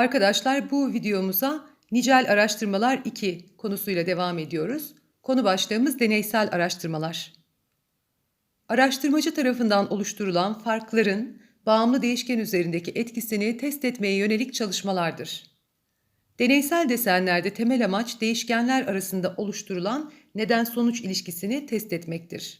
Arkadaşlar bu videomuza nicel araştırmalar 2 konusuyla devam ediyoruz. Konu başlığımız deneysel araştırmalar. Araştırmacı tarafından oluşturulan farkların bağımlı değişken üzerindeki etkisini test etmeye yönelik çalışmalardır. Deneysel desenlerde temel amaç değişkenler arasında oluşturulan neden-sonuç ilişkisini test etmektir.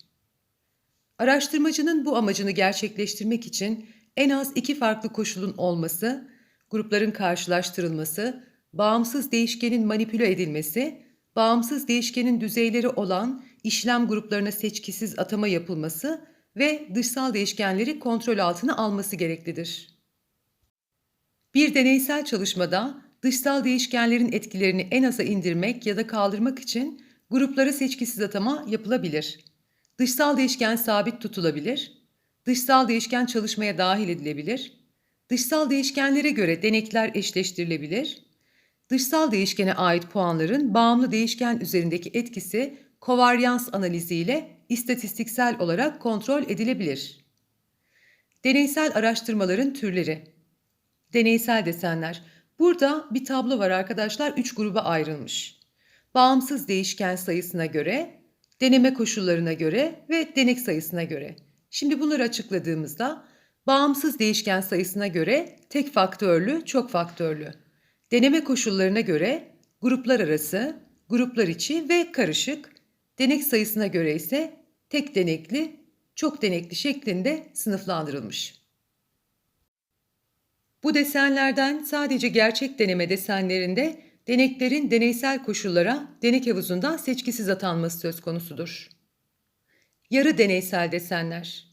Araştırmacının bu amacını gerçekleştirmek için en az iki farklı koşulun olması, grupların karşılaştırılması, bağımsız değişkenin manipüle edilmesi, bağımsız değişkenin düzeyleri olan işlem gruplarına seçkisiz atama yapılması ve dışsal değişkenleri kontrol altına alması gereklidir. Bir deneysel çalışmada dışsal değişkenlerin etkilerini en aza indirmek ya da kaldırmak için gruplara seçkisiz atama yapılabilir. Dışsal değişken sabit tutulabilir, dışsal değişken çalışmaya dahil edilebilir, dışsal değişkenlere göre denekler eşleştirilebilir, dışsal değişkene ait puanların bağımlı değişken üzerindeki etkisi kovaryans analiziyle istatistiksel olarak kontrol edilebilir. Deneysel araştırmaların türleri Deneysel desenler. Burada bir tablo var arkadaşlar, üç gruba ayrılmış. Bağımsız değişken sayısına göre, deneme koşullarına göre ve denek sayısına göre. Şimdi bunları açıkladığımızda bağımsız değişken sayısına göre tek faktörlü, çok faktörlü. Deneme koşullarına göre gruplar arası, gruplar içi ve karışık. Denek sayısına göre ise tek denekli, çok denekli şeklinde sınıflandırılmış. Bu desenlerden sadece gerçek deneme desenlerinde deneklerin deneysel koşullara denek havuzundan seçkisiz atanması söz konusudur. Yarı deneysel desenler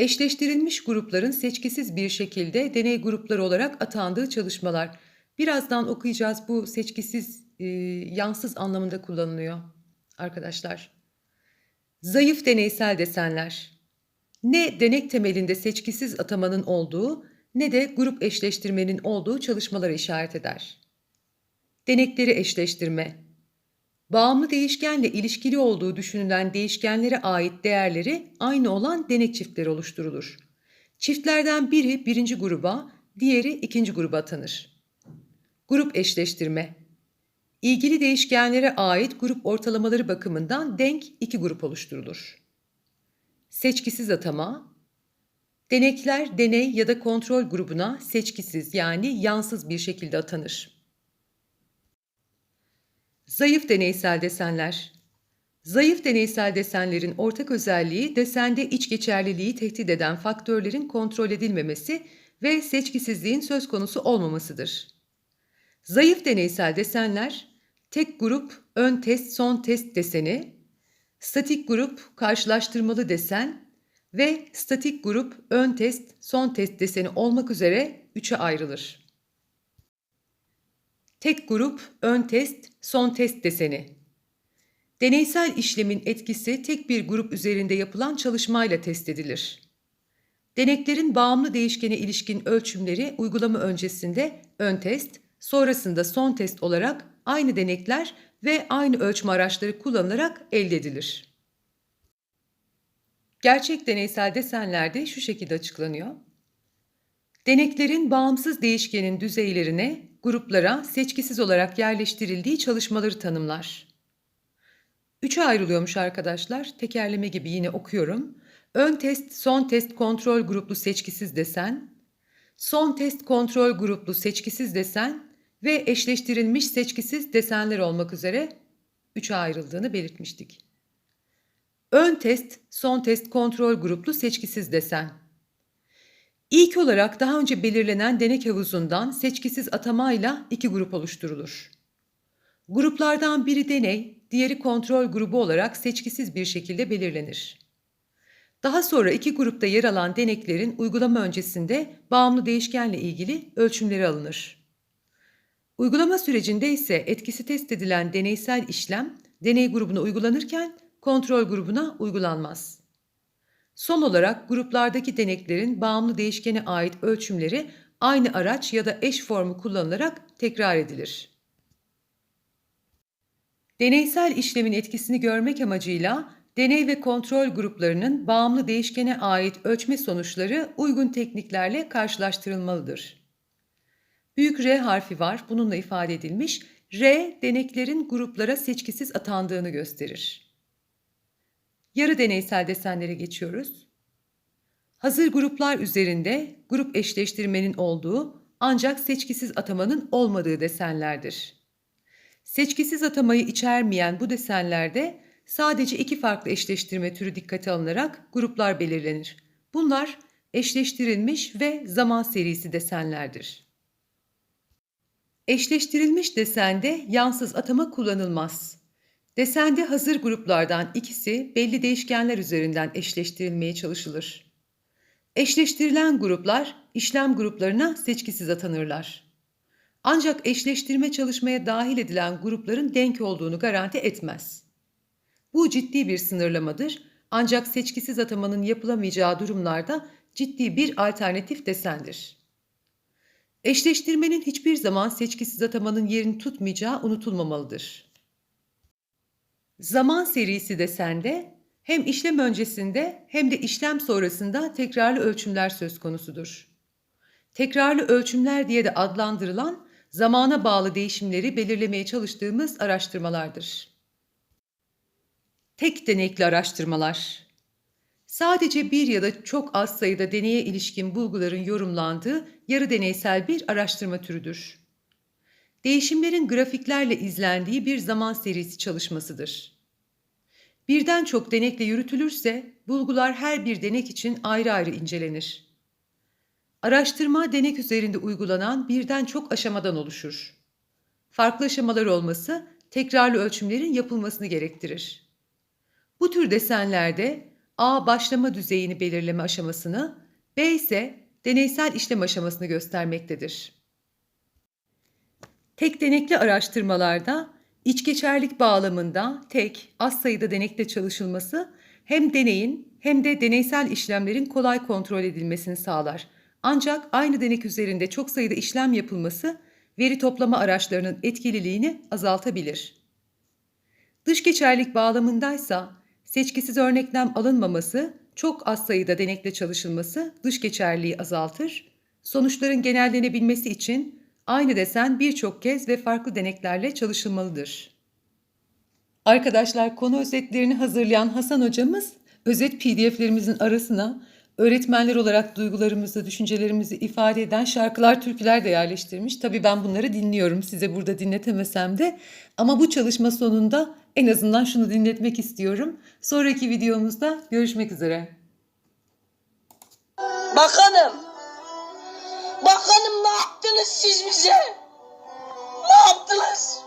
Eşleştirilmiş grupların seçkisiz bir şekilde deney grupları olarak atandığı çalışmalar. Birazdan okuyacağız bu seçkisiz, e, yansız anlamında kullanılıyor arkadaşlar. Zayıf deneysel desenler. Ne denek temelinde seçkisiz atamanın olduğu ne de grup eşleştirmenin olduğu çalışmalara işaret eder. Denekleri eşleştirme. Bağımlı değişkenle ilişkili olduğu düşünülen değişkenlere ait değerleri aynı olan denek çiftleri oluşturulur. Çiftlerden biri birinci gruba, diğeri ikinci gruba atanır. Grup eşleştirme. İlgili değişkenlere ait grup ortalamaları bakımından denk iki grup oluşturulur. Seçkisiz atama, denekler deney ya da kontrol grubuna seçkisiz yani yansız bir şekilde atanır. Zayıf deneysel desenler. Zayıf deneysel desenlerin ortak özelliği desende iç geçerliliği tehdit eden faktörlerin kontrol edilmemesi ve seçkisizliğin söz konusu olmamasıdır. Zayıf deneysel desenler tek grup ön test son test deseni, statik grup karşılaştırmalı desen ve statik grup ön test son test deseni olmak üzere üçe ayrılır. Tek grup, ön test, son test deseni. Deneysel işlemin etkisi tek bir grup üzerinde yapılan çalışmayla test edilir. Deneklerin bağımlı değişkene ilişkin ölçümleri uygulama öncesinde ön test, sonrasında son test olarak aynı denekler ve aynı ölçme araçları kullanılarak elde edilir. Gerçek deneysel desenlerde şu şekilde açıklanıyor. Deneklerin bağımsız değişkenin düzeylerine, gruplara seçkisiz olarak yerleştirildiği çalışmaları tanımlar. Üçe ayrılıyormuş arkadaşlar. Tekerleme gibi yine okuyorum. Ön test, son test kontrol gruplu seçkisiz desen, son test kontrol gruplu seçkisiz desen ve eşleştirilmiş seçkisiz desenler olmak üzere üçe ayrıldığını belirtmiştik. Ön test, son test kontrol gruplu seçkisiz desen. İlk olarak daha önce belirlenen denek havuzundan seçkisiz atamayla iki grup oluşturulur. Gruplardan biri deney, diğeri kontrol grubu olarak seçkisiz bir şekilde belirlenir. Daha sonra iki grupta yer alan deneklerin uygulama öncesinde bağımlı değişkenle ilgili ölçümleri alınır. Uygulama sürecinde ise etkisi test edilen deneysel işlem deney grubuna uygulanırken kontrol grubuna uygulanmaz. Son olarak gruplardaki deneklerin bağımlı değişkene ait ölçümleri aynı araç ya da eş formu kullanılarak tekrar edilir. Deneysel işlemin etkisini görmek amacıyla deney ve kontrol gruplarının bağımlı değişkene ait ölçme sonuçları uygun tekniklerle karşılaştırılmalıdır. Büyük R harfi var. Bununla ifade edilmiş. R, deneklerin gruplara seçkisiz atandığını gösterir. Yarı deneysel desenlere geçiyoruz. Hazır gruplar üzerinde grup eşleştirmenin olduğu ancak seçkisiz atamanın olmadığı desenlerdir. Seçkisiz atamayı içermeyen bu desenlerde sadece iki farklı eşleştirme türü dikkate alınarak gruplar belirlenir. Bunlar eşleştirilmiş ve zaman serisi desenlerdir. Eşleştirilmiş desende yansız atama kullanılmaz. Desende hazır gruplardan ikisi belli değişkenler üzerinden eşleştirilmeye çalışılır. Eşleştirilen gruplar işlem gruplarına seçkisiz atanırlar. Ancak eşleştirme çalışmaya dahil edilen grupların denk olduğunu garanti etmez. Bu ciddi bir sınırlamadır ancak seçkisiz atamanın yapılamayacağı durumlarda ciddi bir alternatif desendir. Eşleştirmenin hiçbir zaman seçkisiz atamanın yerini tutmayacağı unutulmamalıdır. Zaman serisi desende hem işlem öncesinde hem de işlem sonrasında tekrarlı ölçümler söz konusudur. Tekrarlı ölçümler diye de adlandırılan zamana bağlı değişimleri belirlemeye çalıştığımız araştırmalardır. Tek denekli araştırmalar. Sadece bir ya da çok az sayıda deneye ilişkin bulguların yorumlandığı yarı deneysel bir araştırma türüdür. Değişimlerin grafiklerle izlendiği bir zaman serisi çalışmasıdır. Birden çok denekle yürütülürse bulgular her bir denek için ayrı ayrı incelenir. Araştırma denek üzerinde uygulanan birden çok aşamadan oluşur. Farklı aşamalar olması tekrarlı ölçümlerin yapılmasını gerektirir. Bu tür desenlerde A başlama düzeyini belirleme aşamasını, B ise deneysel işlem aşamasını göstermektedir. Tek denekli araştırmalarda içgeçerlik bağlamında tek, az sayıda denekle çalışılması hem deneyin hem de deneysel işlemlerin kolay kontrol edilmesini sağlar. Ancak aynı denek üzerinde çok sayıda işlem yapılması veri toplama araçlarının etkililiğini azaltabilir. Dış geçerlik bağlamındaysa seçkisiz örneklem alınmaması, çok az sayıda denekle çalışılması dış geçerliği azaltır. Sonuçların genellenebilmesi için aynı desen birçok kez ve farklı deneklerle çalışılmalıdır. Arkadaşlar konu özetlerini hazırlayan Hasan hocamız özet pdf'lerimizin arasına öğretmenler olarak duygularımızı, düşüncelerimizi ifade eden şarkılar, türküler de yerleştirmiş. Tabii ben bunları dinliyorum. Size burada dinletemesem de. Ama bu çalışma sonunda en azından şunu dinletmek istiyorum. Sonraki videomuzda görüşmek üzere. Bakanım. Bakanım ne yaptınız siz bize? Ne yaptınız?